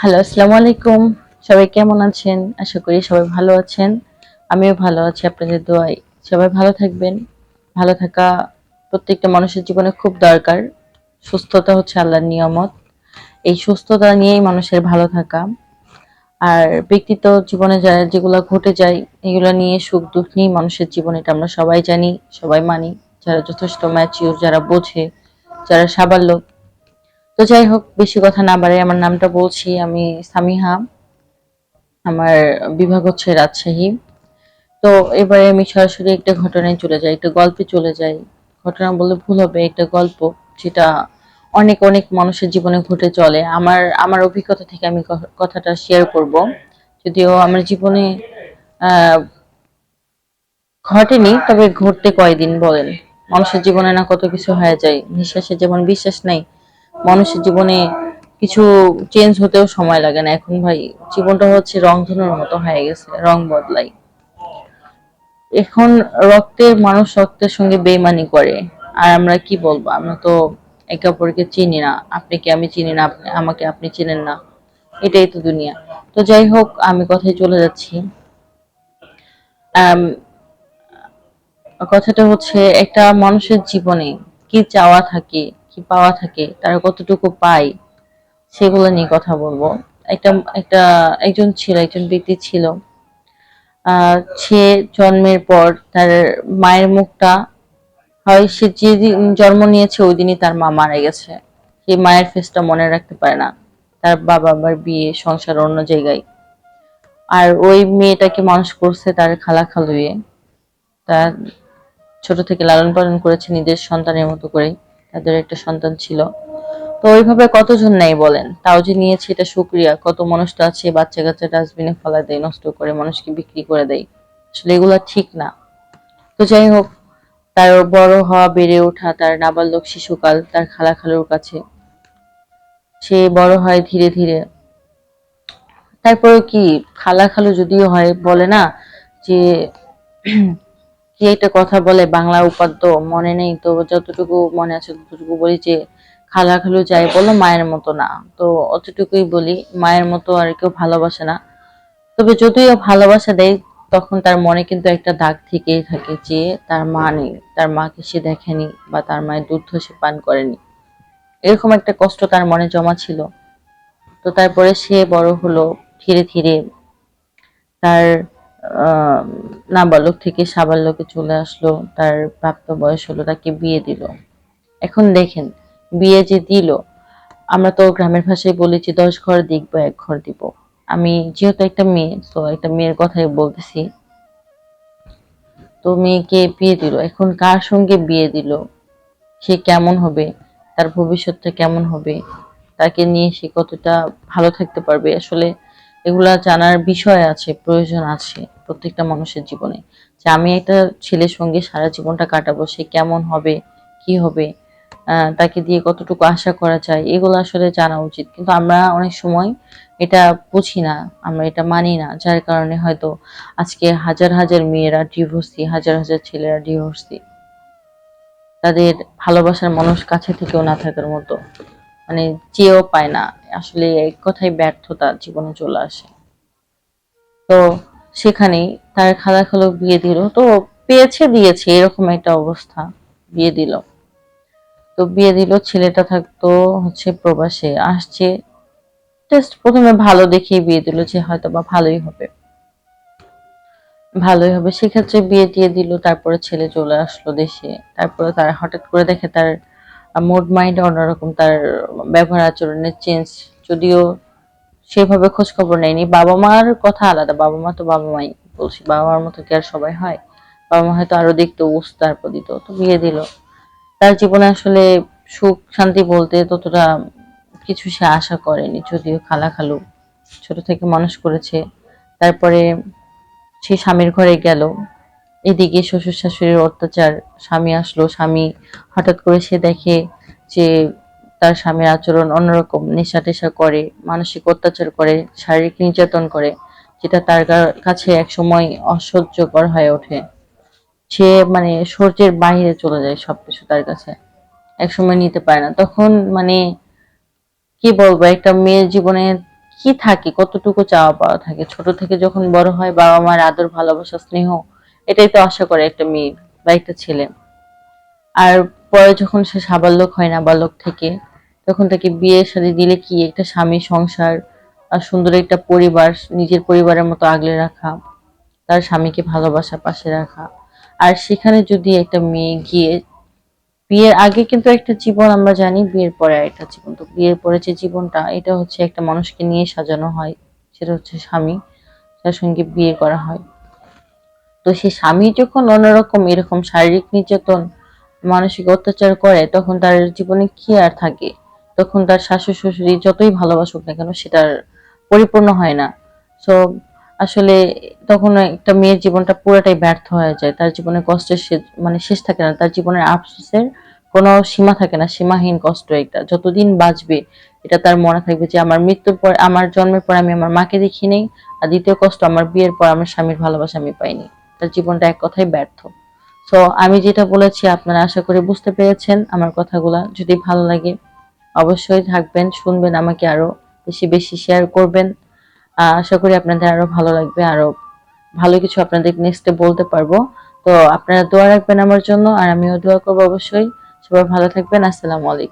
Hello, আসসালামু আলাইকুম। সবাই কেমন আছেন? আশা করি সবাই ভালো আছেন। আমিও ভালো আছি, আপনাদের দোয়ায়। সবাই ভালো থাকবেন। ভালো থাকা প্রত্যেকটা মানুষের জীবনে খুব দরকার। সুস্থতা হচ্ছে আল্লাহর নিয়ামত। এই সুস্থতা নিয়েই মানুষের ভালো থাকা। আর ব্যক্তিত্ব জীবনে যা, যেগুলো ঘটে যায়, এগুলো নিয়ে সুখ, দুঃখ নিয়েই মানুষের জীবন, এটা আমরা সবাই জানি, সবাই মানি। যারা যথেষ্ট ম্যাচিউর যারা বোঝে, যারা সাবাল্য তো যাই হোক, বেশি কথা না বাড়াই, আমার নামটা বলছি আমি সামিহা, আমার বিভাগ হচ্ছে রাজশাহী। তো এবারে আমি সরাসরি একটা ঘটনায় চলে যাই, একটা গল্পে চলে যাই। ঘটনা বললে ভুল হবে, একটা গল্প যেটা অনেক অনেক মানুষের জীবনে ঘটে চলে। আমার আমার অভিজ্ঞতা থেকে আমি কথাটা শেয়ার করব। যদিও আমার জীবনে ঘটেনি, তবে ঘটতে কয়দিন বলেন। মানুষের জীবনে না কত কিছু হয়ে যায়, নিঃশ্বাসে যেমন বিশ্বাস নাই মানুষের জীবনে কিছু চেঞ্জ হতেও সময় লাগে না। এখন ভাই, জীবনটা হচ্ছে রংধনুর মতো হয়ে গেছে, রং বদলাই। এখন রক্তের মানুষ রক্তের সঙ্গে বেইমানি করে। আর আমরা কি বলব? আমরা তো একে অপরকে চিনি না। আপনি কি আমি চিনি না? আমাকে আপনি চিনেন না। এটাই তো দুনিয়া। তো যাই হোক, আমি কথায় চলে যাচ্ছি। কথাটা হচ্ছে, একটা মানুষের জীবনে কি চাওয়া থাকে কি পাওয়া থাকে, তারা কতটুকু পায় সেগুলো নিয়ে কথা বলব। একটা একটা, একজন ছিল, একজন ব্যক্তি ছিল। সে জন্মের পর তার মায়ের মুখটা হয়, সে যেদিন জন্ম নিয়েছে ওই দিনই তার মা মারা গেছে। সে মায়ের ফেসটা মনে রাখতে পারে না। তার বাবা আবার বিয়ে, সংসার অন্য জায়গায়। আর ওই মেয়েটাকে মানুষ করছে তার খালা খালুয়ে। তার ছোট থেকে লালন পালন করেছে নিজের সন্তানের মতো করেই। তাদের একটা সন্তান ছিল। তো ওইভাবে কতজন নেই বলেন? তাও যে নিয়েছে এটা শুক্রিয়া কত মানুষ তো আছে বাচ্চা কাচ্চা ডাস্টবিনে ফেলা দেয়, নষ্ট করে মানুষকে বিক্রি করে দেয়। আসলে এগুলা ঠিক না। তো যাই হোক, তার বড় হওয়া, বেড়ে ওঠা, তার নাবালক শিশুকাল, তার খালা খালুর কাছে। সে বড় হয় ধীরে ধীরে। তারপরে কি, খালা খালু যদিও হয়, বলে না যে কি একটা কথা বলে বাংলা উপাদ্য, মনে নেই তো যতটুকু মনে আছে ততটুকু বলি যে খালা খালু যাই বলো মায়ের মতো না। তো অতটুকুই বলি, মায়ের মতো আর কেউ ভালোবাসে না। তবে যদিও ভালোবাসা দেয়, তখন তার মনে কিন্তু একটা দাগ থেকেই থাকে যে তার মা নেই, তার মাকে সে দেখেনি বা তার মায়ের দুধ সে পান করেনি। এরকম একটা কষ্ট তার মনে জমা ছিল। তো তারপরে সে বড় হলো, ধীরে ধীরে তার নাবালক থেকে সাবালকে চলে আসলো, তার প্রাপ্ত বয়স হলো, তাকে বিয়ে দিল। এখন দেখেন, বিয়ে যে দিল, আমরা তো গ্রামের ভাষায় বলি যে দশ ঘর দেখব, এক ঘর দিব। আমি যেহেতু একটা মেয়ে, তো একটা মেয়ের কথাই বলতেছি। তো মেয়েকে বিয়ে দিল, এখন কার সঙ্গে বিয়ে দিল? সে কেমন হবে? তার ভবিষ্যৎটা কেমন হবে? তাকে নিয়ে সে কতটা ভালো থাকতে পারবে? আসলে এগুলা জানার বিষয় আছে, প্রয়োজন আছে। প্রত্যেকটা মানুষের জীবনে। যে আমি একটা ছেলের সঙ্গে সারা জীবনটা কাটাবো, সে কেমন হবে, কি হবে তাকে দিয়ে কতটুকু আশা করা যায়, এগুলো আসলে জানা উচিত। কিন্তু আমরা অনেক সময় এটা বুঝি না, আমরা এটা মানি না, যার কারণে হয়তো আজকে হাজার হাজার মেয়েরা ডিভোর্সি হাজার হাজার ছেলেরা ডিভোর্সি তাদের ভালোবাসার মানুষ কাছে থেকেও না থাকার মতো। মানে চেয়েও পায় না। আসলে এক কথায় ব্যর্থতা জীবনে চলে আসে। তো সেখানেই তার খালা খালো বিয়ে দিল। তো পেয়েছে, দিয়েছে, এরকম একটা অবস্থা বিয়ে দিল। তো বিয়ে দিল, ছেলেটা থাকতো হচ্ছে প্রবাসে। আসছে জাস্ট প্রথমে ভালো দেখেই বিয়ে দিল যে হয়তো বা ভালোই হবে। ভালোই হবে। সেক্ষেত্রে বিয়ে দিয়ে দিল, তারপরে ছেলে চলে আসলো দেশে। তারপরে তার হঠাৎ করে দেখে তার মুড, মাইন্ড অন্যরকম। তার ব্যবহার আচরণের চেঞ্জ যদিও সেভাবে খোঁজ খবর নেয়নি। বাবা মার কথা আলাদা বাবা মা তো বাবা মাই বলছি বাবা মার মতো কি আর সবাই হয়? বাবা মা হয়তো আরও দেখতো উস্তার দিত, তো বিয়ে দিল। তার জীবনে আসলে সুখ, শান্তি বলতে ততটা কিছু সে আশা করেনি, যদিও খালা খালু ছোট থেকে মানুষ করেছে। তারপরে সে স্বামীর ঘরে গেল। এদিকে শ্বশুর শাশুড়ির অত্যাচার, স্বামী আসলো, স্বামী হঠাৎ করে সে দেখে যে তার স্বামীর আচরণ অন্যরকম নেশা টেশা করে, মানসিক অত্যাচার করে, শারীরিক নির্যাতন করে, যেটা তার কাছে এক সময় অসহ্যকর হয়ে ওঠে। সে মানে সহ্যের বাইরে চলে যায় সবকিছু তার কাছে। এক সময় নিতে পারে না। তখন মানে কি বলব, একটা মেয়ের জীবনে কি থাকে, কতটুকু চাওয়া পাওয়া থাকে? ছোট থেকে যখন বড় হয় বাবা মার আদর, ভালোবাসা, স্নেহ, এটাই তো আশা করে একটা মেয়ে বা একটা ছেলে। আর পরে যখন সে সাবাল্যক হয় না বালক থেকে তখন তাকে বিয়ে সাথে দিলে কি একটা স্বামী সংসার আর সুন্দর একটা পরিবার, নিজের পরিবারের মতো আগলে রাখা, তার স্বামীকে ভালোবাসা পাশে রাখা। আর সেখানে যদি একটা মেয়ে গিয়ে, বিয়ের আগে কিন্তু একটা জীবন আমরা জানি, বিয়ের পরে একটা জীবন। তো বিয়ের পরে যে জীবনটা, এটা হচ্ছে একটা মানুষকে নিয়ে সাজানো হয়, সেটা হচ্ছে স্বামী তার সঙ্গে বিয়ে করা হয়। তো সেই স্বামী যখন অন্যরকম, এরকম শারীরিক নির্যাতন, মানসিক অত্যাচার করে, তখন তার জীবনে কি আর থাকে? তখন তার শাশুড়ি শ্বশুরি যতই ভালোবাসুক না কেন, সেটার পরিপূর্ণ হয় না। সো আসলে তখন একটা মেয়ের জীবনটা পুরোটাই ব্যর্থ হয়ে যায়। তার জীবনে কষ্টের মানে শেষ থাকে না। তার জীবনের আফসোসের কোনো সীমা থাকে না, সীমাহীন কষ্ট এটা যতদিন বাঁচবে, এটা তার মনে থাকবে যে আমার মৃত্যুর পর, আমার জন্মের পর আমি আমার মাকে দেখি নেই, আর দ্বিতীয় কষ্ট আমার বিয়ের পর আমার স্বামীর ভালোবাসা আমি পাইনি। তার জীবনটা এক কথায় ব্যর্থ। সো আমি যেটা বলেছি, আপনারা আশা করি বুঝতে পেরেছেন আমার কথাগুলা। যদি ভালো লাগে অবশ্যই থাকবেন, শুনবেন আমাকে আরও বেশি বেশি শেয়ার করবেন। আশা করি আপনাদের আরও ভালো লাগবে, আরও ভালো কিছু আপনাদের নেক্সটে বলতে পারব। তো আপনারা দোয়া রাখবেন আমার জন্য, আর আমিও দোয়া করব অবশ্যই। সবাই ভালো থাকবেন, আসসালামু আলাইকুম।